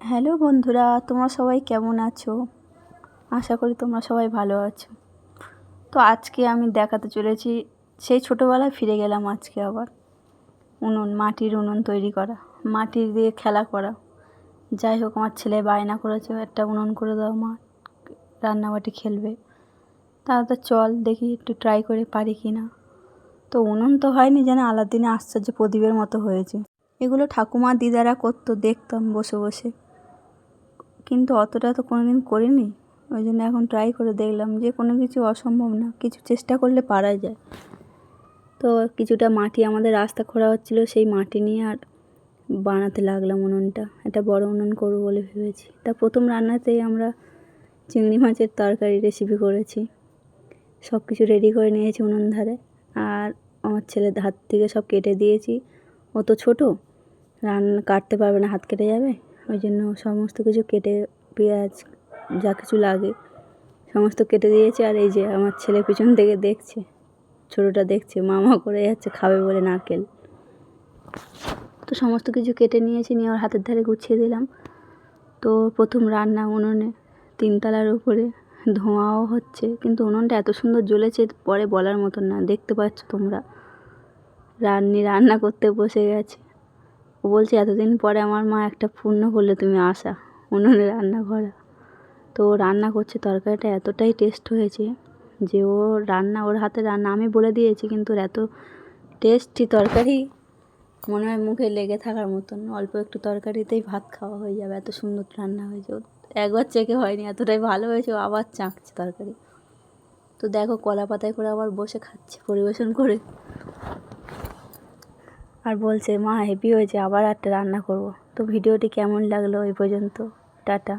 Hello বন্ধুরা, তোমরা সবাই কেমন আছো? আশা করি তোমরা সবাই ভালো আছো। তো আজকে আমি দেখাতে চলেছি, সেই ছোটোবেলায় ফিরে গেলাম আজকে আবার। উনুন, মাটির উনুন তৈরি করা মাটির দিয়ে খেলা করা। যাই হোক, আমার ছেলে বায়না করেছে, একটা উনুন করে দাও মা, রান্নাবাটি খেলবে। তাহলে তো চল দেখি একটু ট্রাই করে পারি কি না। তো উনুন তো হয়নি যেন, আলাদিনে আশ্চর্য প্রদীপের মতো হয়েছে। এগুলো ঠাকুমা দিদারা করতো, দেখতাম বসে বসে। কিন্তু অতটা তো কোনো দিন করিনি। ওই জন্য এখন ট্রাই করে দেখলাম যে কোনো কিছু অসম্ভব না, কিছু চেষ্টা করলে পারা যায়। তো কিছুটা মাটি আমাদের রাস্তা খোঁড়া হচ্ছিল, সেই মাটি নিয়ে আর বানাতে লাগলাম উনুনটা। একটা বড় উনুন করব বলে ভেবেছি। তা প্রথম রান্নাতেই আমরা চিংড়ি মাছের তরকারি রেসিপি করেছি। সব কিছু রেডি করে নিয়েছি উনুন ধারে। আর আমার ছেলের হাত থেকে সব কেটে দিয়েছি। ও তো ছোটো, রান্না কাটতে পারবে না, হাত কেটে যাবে? ওই জন্য সমস্ত কিছু কেটে পেঁয়াজ যা কিছু লাগে সমস্ত কেটে দিয়েছে আর এই যে আমার ছেলে পিছন থেকে দেখছে, ছোটোটা দেখছে, মামা করে যাচ্ছে, খাবে বলে নারকেল। তো সমস্ত কিছু কেটে নিয়েছি, নিয়ে ওর হাতের ধারে গুছিয়ে দিলাম। তো প্রথম রান্না উনুনে, তিনতলার উপরে ধোঁয়াও হচ্ছে, কিন্তু উনুনটা এত সুন্দর জ্বলেছে, পরে বলার মতন না, দেখতে পাচ্ছ তোমরা। রান্নি রান্না করতে বসে গেছে। ও বলছে, এতদিন পরে আমার মা একটা পূর্ণ করলে তুমি আসা। উনুনে রান্না করা। তো রান্না করছে, তরকারিটা এতটাই টেস্ট হয়েছে যে ও রান্না, ওর হাতে রান্না, আমি বলে দিয়েছি, কিন্তু এত টেস্টি তরকারি মনে হয় মুখে লেগে থাকার মতন। অল্প একটু তরকারিতেই ভাত খাওয়া হয়ে যাবে, এত সুন্দর রান্না হয়েছে। একবার চেকে হয়নি, এতটাই ভালো হয়েছে, ও আবার চাঁকছে তরকারি। তো দেখো কলা পাতায় করে আবার বসে খাচ্ছে, পরিবেশন করে। আর বলছে, মা হেভি হয়েছে, আবার একটা রান্না করব। তো ভিডিওটি কেমন লাগল এই পর্যন্ত? টাটা।